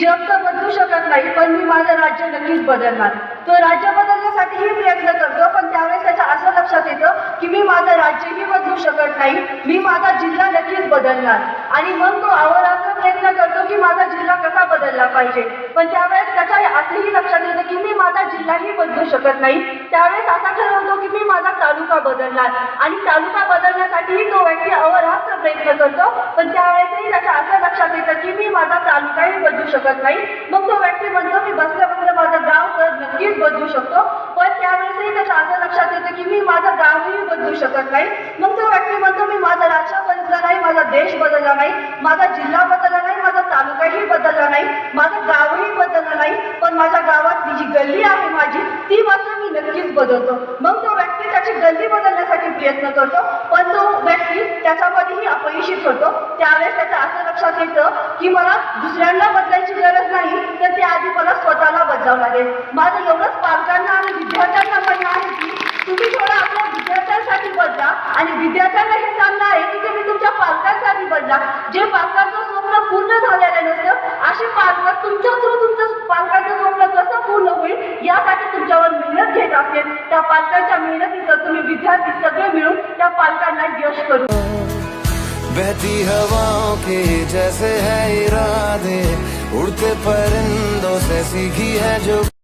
जग तर बदलू शकत नाही पण मी माझं राज्य नक्कीच बदलणार. तो राज्य बदलण्यासाठीही प्रयत्न करतो पण त्यावेळेस त्याच्या असं लक्षात येतं की मी माझं राज्यही बदलू शकत नाही मी माझा जिल्हा नक्कीच बदलणार. आणि मग तो अहोरात्र प्रयत्न करतो की माझा जिल्हा कसा बदलला पाहिजे. पण त्यावेळेस त्याच्या असंही लक्षात येतं की मी माझा जिल्हाही बदलू शकत नाही. त्यावेळेस असा ठरवतो की मी माझा तालुका बदलणार. आणि तालुका बदलण्यासाठीही तो व्यक्ती अहोरात्र प्रयत्न करतो पण त्या असं लक्षात येतं की मी माझा तालुकाही बदलू शकत नाही. मग तो व्यक्ती म्हणतो मी बसल्या बसल्या माझं गाव तर नक्कीच बदलू शकतो. पण त्यावेळेसही त्याच्या असं लक्षात येतं की मी माझं गावही बदलू शकत नाही. मग तो व्यक्ती म्हणतो मी माझा राज्य बदलला नाही माझा देश बदलला नाही माझा जिल्हा बदलला नाही माझा तालुकाही बदलला नाही माझं गावही बदललं नाही पण माझ्या गावात जी गल्ली आहे माझी ती मात्र मी नक्कीच बदलतो. मग तो गल्ली बदलण्यासाठी प्रयत्न करतो. पण तो व्यक्ती त्याच्यामध्येही अपयशी ठरतो त्यावेळेस त्याचं असं लक्षात येतं की मला दुसऱ्यांना बदलायची गरज नाही तर ते आधी मला स्वतःला बदलावं लागेल. माझं एवढंच पालकांना आणि विद्यार्थ्यांना म्हणणं आहे की तुम्ही थोडं आपल्या विद्यार्थ्यांसाठी बदला आणि विद्यार्थ्यांना हे सांगणं आहे की तुम्ही तुमच्या पालकांसाठी बदला. जे पालकांचं स्वप्न पूर्ण झालेलं नसतं असे पालक तुमच्या थ्रू तुमचं पालकांचं स्वप्न कसं पूर्ण होईल यासाठी तुमच्यावर मेहनत घेत असेल त्या पालकांच्या मेहनत विद्यार्थी सगळे मिळून त्या पालकांना यश करू. बहती हवाओं के जैसे है इरादे उड़ते परिंदों से सीखी है जो